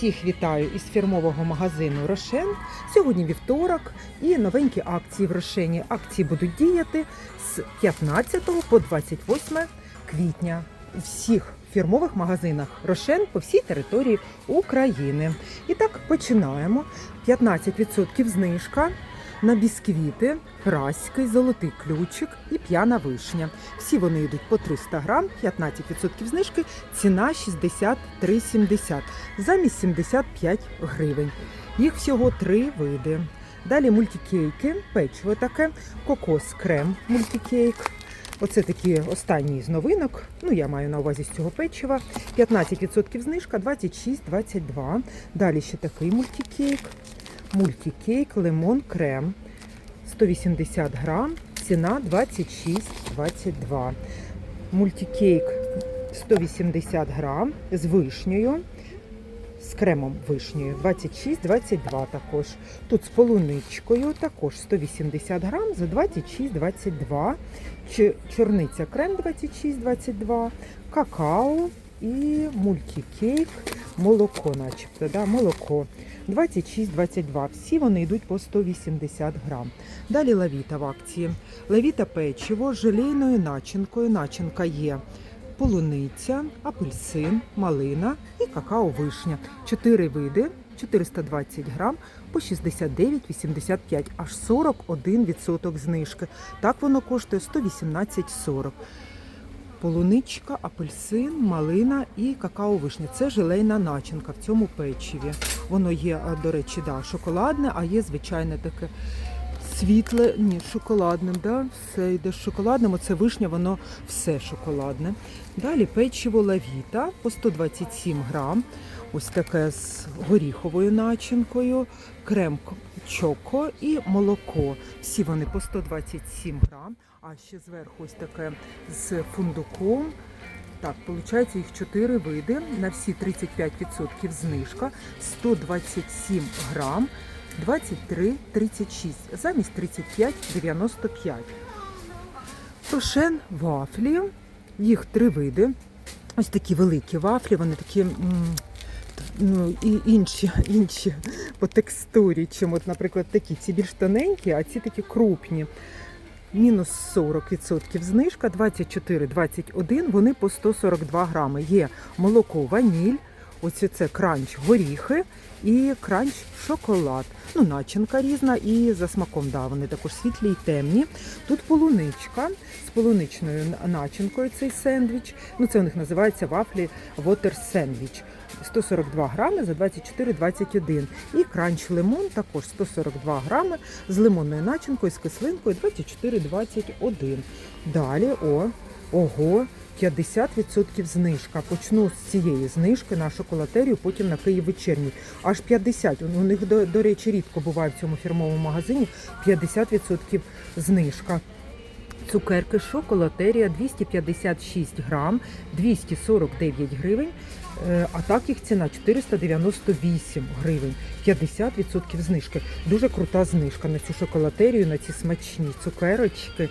Всіх вітаю із фірмового магазину Рошен. Сьогодні вівторок і новенькі акції в Рошені. Акції будуть діяти з 15 по 28 квітня у всіх фірмових магазинах Рошен по всій території України. І так починаємо. 15% знижка на бісквіти, праський, золотий ключик і п'яна вишня. Всі вони йдуть по 300 грам, 15% знижки, ціна 63,70 замість 75 гривень. Їх всього три види. Далі мультикейки, печиво таке, кокос крем мультикейк. Оце такі останні з новинок. Ну, я маю на увазі з цього печива. 15% знижка, 26,22. Далі ще такий мультикейк. Мультикейк, лимон, крем. 180 грам, ціна 26,22. Мультикейк 180 грам з вишнею, з кремом вишнею 26,22 також. Тут з полуничкою також 180 грам за 26,22. Чорниця крем 26,22, какао і мультикейк, молоко начебто, да, молоко 26,22. Всі вони йдуть по 180 грам. Далі лавіта в акції. Лавіта печиво з желейною начинкою. Начинка є полуниця, апельсин, малина і какао-вишня. Чотири види, 420 грам по 69,85, аж 41% знижки. Так воно коштує 118,40. Полуничка, апельсин, малина і какао-вишня. Це желейна начинка в цьому печиві. Воно є, до речі, да, шоколадне, а є звичайне таке світле, ні, шоколадним. Да? Все йде з шоколадним. Оце вишня, воно все шоколадне. Далі печиво лавіта по 127 грам. Ось таке з горіховою начинкою, крем чоко і молоко. Всі вони по 127 грам. А ще зверху ось таке з фундуком. Так, виходить їх 4 види. На всі 35% знижка. 127 грам. 23,36 замість 35,95. Рошен вафлі. Їх три види. Ось такі великі вафлі, вони такі. Ну, і інші, інші по текстурі, чим, от, наприклад, такі. Ці більш тоненькі, а ці такі крупні. Мінус 40% знижка, 24-21, вони по 142 грами. Є молоко, ваніль, ось це кранч горіхи і кранч шоколад. Ну, начинка різна і за смаком, да, вони також світлі і темні. Тут полуничка з полуничною начинкою цей сендвіч. Ну, це у них називається вафлі Water Sandwich. 142 грами за 24,21. І кранч лимон також 142 грами з лимонною начинкою, з кислинкою 24,21. Далі, о, ого, 50% знижка. Почну з цієї знижки на шоколатерію, потім на Київ вечірній. Аж 50. У них, до, до речі, рідко буває в цьому фірмовому магазині 50% знижка. Цукерки шоколатерія 256 грам, 249 гривень. Е, А так їх ціна 498 гривень, 50% знижки. Дуже крута знижка на цю шоколатерію, на ці смачні цукерочки.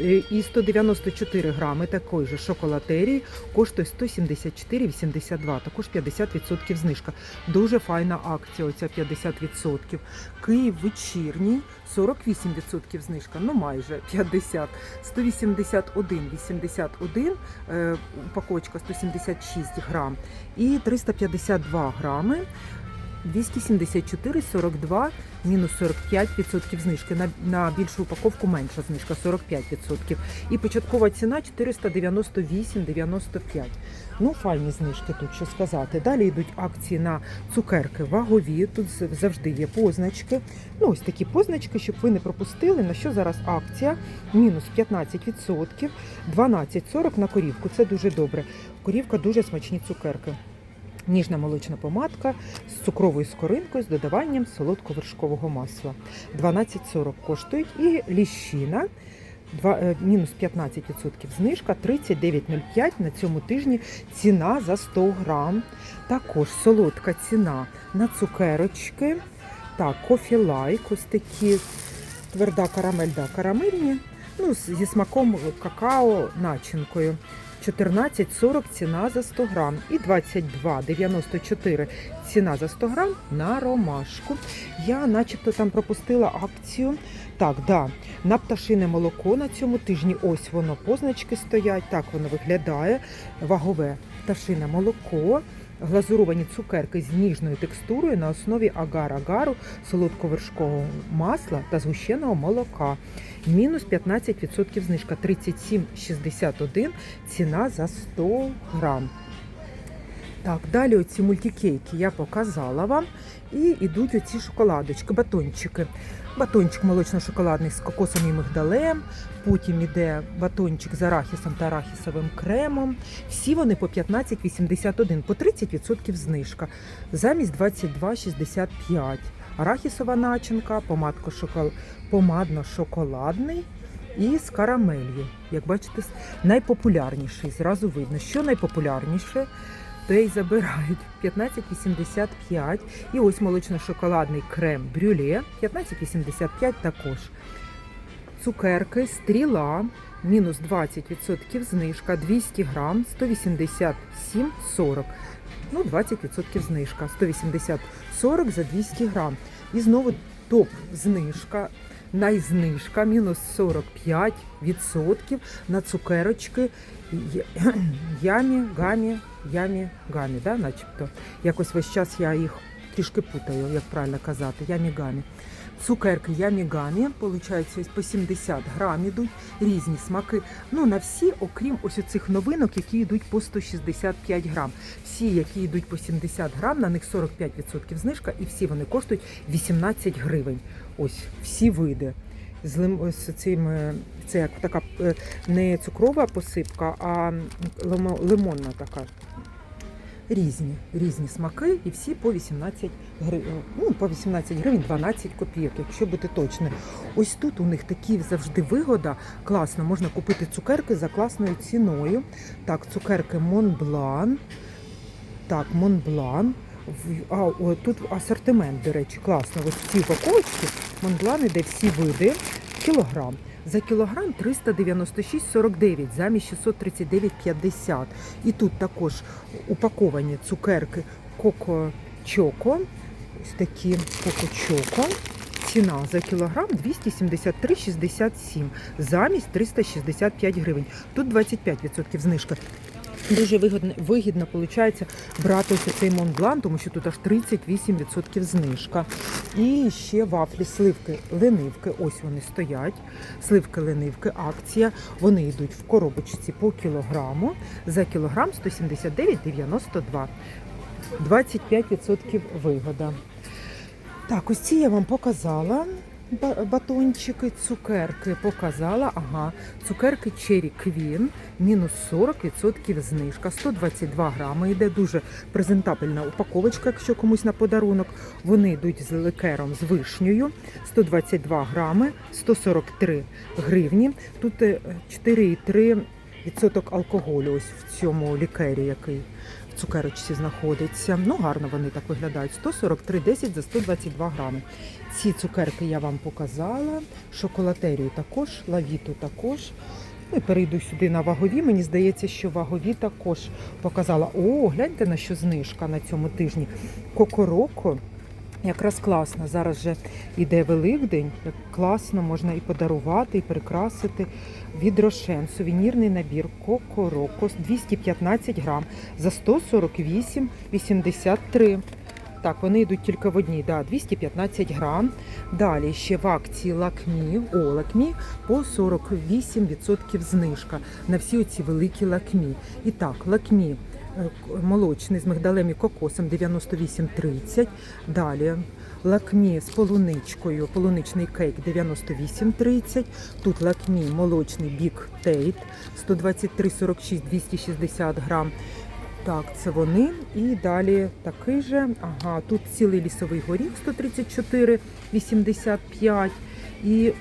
Е, І 194 грами такої же шоколатерії коштує 174,82, також 50% знижка. Дуже файна акція, оця 50%. Київ вечірній, 48% знижка, ну майже 50. 181,81, е, упаковочка 176 грам і 352 грами. 274,42, мінус 45% знижки. На, на більшу упаковку менша знижка 45%. І початкова ціна 498,95. Ну, файні знижки тут, що сказати. Далі йдуть акції на цукерки вагові. Тут завжди є позначки. Ну, ось такі позначки, щоб ви не пропустили, на що зараз акція. Мінус 15%, 12,40 на корівку. Це дуже добре. Корівка дуже смачні цукерки. Ніжна молочна помадка з цукровою скоринкою з додаванням солодковершкового масла. 12,40 коштують. І ліщина. Два, е, мінус 15% знижка, 39,05 на цьому тижні ціна за 100 грам. Також солодка ціна на цукерочки. Так, кофі лайк, ось такі тверда карамель, да, карамельні. Ну, зі смаком какао, начинкою. 14,40 ціна за 100 грам і 22,94 ціна за 100 грам на ромашку. Я начебто там пропустила акцію. Так, да, на пташине молоко на цьому тижні ось воно позначки стоять. Так воно виглядає. Вагове пташине молоко. Глазуровані цукерки з ніжною текстурою на основі агар-агару, солодковершкового масла та згущеного молока. Мінус 15% знижка 37,61 ціна за 100 грам. Так, далі оці мультикейки я показала вам. І йдуть оці шоколадочки, батончики. Батончик молочно-шоколадний з кокосом і мигдалем. Потім іде батончик з арахісом та арахісовим кремом. Всі вони по 15,81, по 30% знижка. Замість 22,65. Арахісова начинка, помадно-шоколадний і з карамелью. Як бачите, найпопулярніший. Зразу видно, що найпопулярніше. То й забирають 15,85. І ось молочно-шоколадний крем брюле 15,85 також. Цукерки стріла мінус 20% знижка 200 грам 187,40. Ну, 20% знижка 180,40 за 200 грам. І знову топ знижка. Найзнижка мінус 45% на цукерочки ямі, гамі, ямі, гамі, да, начебто. Якось весь час я їх трішки путаю, як правильно казати, ямі гамі. Цукерки ямі гамі, виходить, по 70 грам ідуть, різні смаки. Ну, на всі, окрім ось оцих новинок, які йдуть по 165 грам. Всі, які йдуть по 70 грам, на них 45% знижка, і всі вони коштують 18 гривень. Ось всі види. З лим... з цим, е, це як така е, не цукрова посипка, а лимонна така. Різні, різні смаки, і всі по 18 гривень, ну, по 18 гривень 12 копійок, якщо бути точним. Ось тут у них такі завжди вигода. Класно, можна купити цукерки за класною ціною. Так, цукерки Монблан. Так, Монблан. А о, тут асортимент, до речі, класно. Ось в цій упаковочці Монблан іде всі види кілограм. За кілограм 396,49 замість 639,50. І тут також упаковані цукерки Коко Чоко. Ось такі Коко Чоко. Ціна за кілограм 273,67 замість 365 гривень. Тут 25% знижка. Дуже вигідно, вигідно виходить брати ось цей Монблан, тому що тут аж 38% знижка. І ще вафлі, сливки, ленивки. Ось вони стоять. Сливки, ленивки, акція. Вони йдуть в коробочці по кілограму. За кілограм 179,92. 25% вигода. Так, ось ці я вам показала. Ба- Батончики, цукерки показала. Ага, цукерки Cherry Queen, мінус 40% знижка. 122 грами. Йде дуже презентабельна упаковочка, якщо комусь на подарунок. Вони йдуть з ликером з вишнею. 122 грами, 143 гривні. Тут е, 4,3% алкоголю ось в цьому лікері, який цукерочці знаходиться. Ну, гарно вони так виглядають. 143,10 за 122 грами. Ці цукерки я вам показала. Шоколатерію також, лавіту також. Ну і перейду сюди на вагові. Мені здається, що вагові також показала. О, гляньте на що знижка на цьому тижні. Кокороко. Якраз класно. Зараз же йде Великдень. Як класно можна і подарувати, і прикрасити від Рошен. Сувенірний набір Кокороко 215 грам за 148,83. Так, вони йдуть тільки в одній, да, 215 грам. Далі ще в акції лакмі, о, лакмі по 48% знижка на всі оці великі лакмі. І так, лакмі молочний з мигдалем і кокосом 98,30. Далі лакмі з полуничкою, полуничний кейк 98,30. Тут лакмі молочний бік тейт 123,46, 260 грам. Так, це вони. І далі такий же. Ага, тут цілий лісовий горіх 134,85. І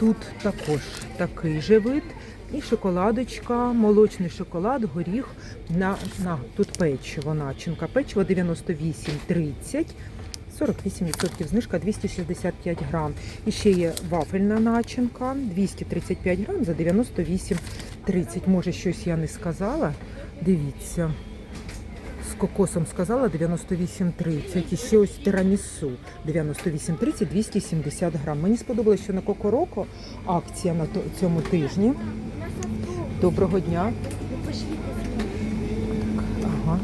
тут також такий же вид. І шоколадочка, молочний шоколад, горіх на, на тут печиво, начинка. Печиво 98,30. 48% знижка 265 грам. І ще є вафельна начинка 235 грам за 98,30. Може, щось я не сказала. Дивіться. Кокосом сказала 98,30. І ще ось тирамісу 98,30, 270 грам. Мені сподобалось, що на Кокороко акція на цьому тижні. Доброго дня. Ага.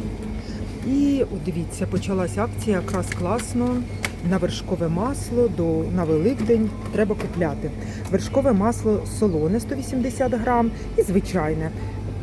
І дивіться, почалася акція якраз класно. На вершкове масло до на Великдень треба купляти. Вершкове масло солоне 180 грам і звичайне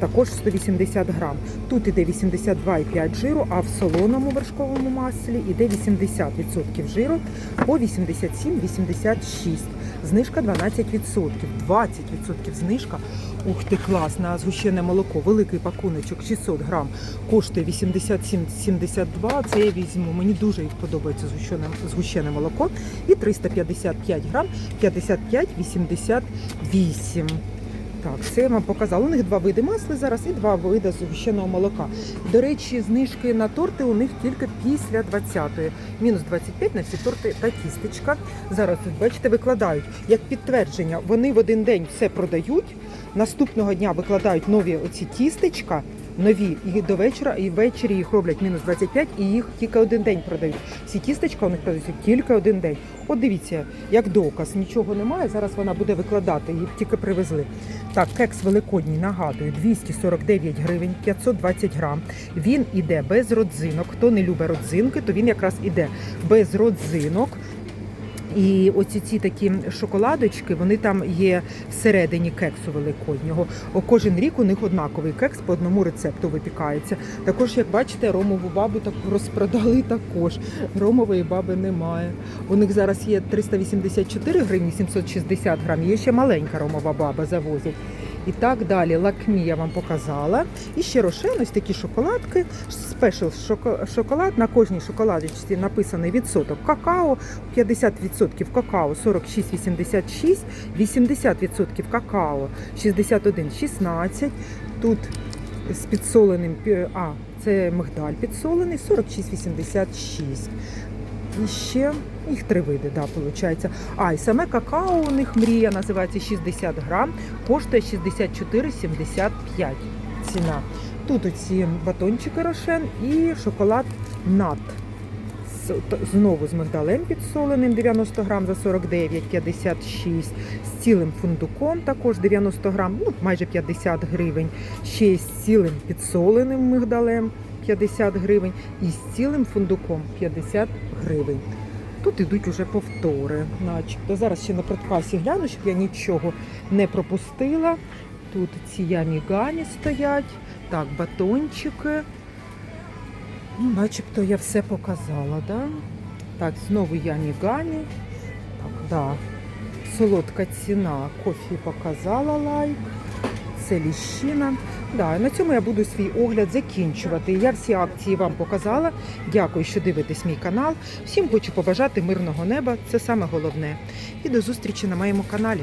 також 180 грам. Тут іде 82,5 жиру, а в солоному вершковому маслі іде 80% жиру по 87-86. Знижка 12%. 20% знижка. Ух ти, клас, на згущене молоко. Великий пакуночок 600 грам коштує 87,72. Це я візьму. Мені дуже їх подобається згущене, згущене молоко. І 355 грам 55,88. Так, це я вам показала. У них два види масла зараз і два види згущеного молока. До речі, знижки на торти у них тільки після 20-ї. Мінус 25 на всі торти та тістечка. Зараз тут бачите, викладають як підтвердження. Вони в один день все продають. Наступного дня викладають нові оці тістечка. Нові і до вечора, і ввечері їх роблять мінус 25, і їх тільки один день продають. Всі тістечка у них продаються тільки один день. От дивіться, як доказ, нічого немає. Зараз вона буде викладати, їх тільки привезли. Так, кекс великодній, нагадую, 249 гривень, 520 грам. Він іде без родзинок. Хто не любить родзинки, то він якраз іде без родзинок. І оці ці такі шоколадочки, вони там є всередині кексу великоднього. О, кожен рік у них однаковий кекс по одному рецепту випікається. Також, як бачите, ромову бабу так розпродали також. Ромової баби немає. У них зараз є 384 гривні 760 грам. Є ще маленька ромова баба завозять. І так далі. Лакмі я вам показала. І ще рошен, ось такі шоколадки. Спешл шоко- шоколад. На кожній шоколадочці написаний відсоток какао. 50% какао 46,86, 80% какао 61,16. Тут з підсоленим, а, це мигдаль підсолений 46,86. І ще їх три види, да, виходить. А, і саме какао у них мрія називається 60 грам, коштує 64,75 ціна. Тут оці батончики рошен і шоколад нат. Знову з мигдалем підсоленим 90 грам за 49,56, з цілим фундуком також 90 грам, ну майже 50 гривень. Ще з цілим підсоленим мигдалем 50 гривень і з цілим фундуком 50 гривень. Тут ідуть уже повтори, начебто. Зараз ще на продкасі гляну, щоб я нічого не пропустила. Тут ці ямігані стоять, так, батончики. Ну, начебто я все показала, да? Так, знову ямігані. Так, да. Солодка ціна. Кофі показала лайк. Це ліщина. Да, на цьому я буду свій огляд закінчувати. Я всі акції вам показала. Дякую, що дивитесь мій канал. Всім хочу побажати мирного неба. Це саме головне. І до зустрічі на моєму каналі.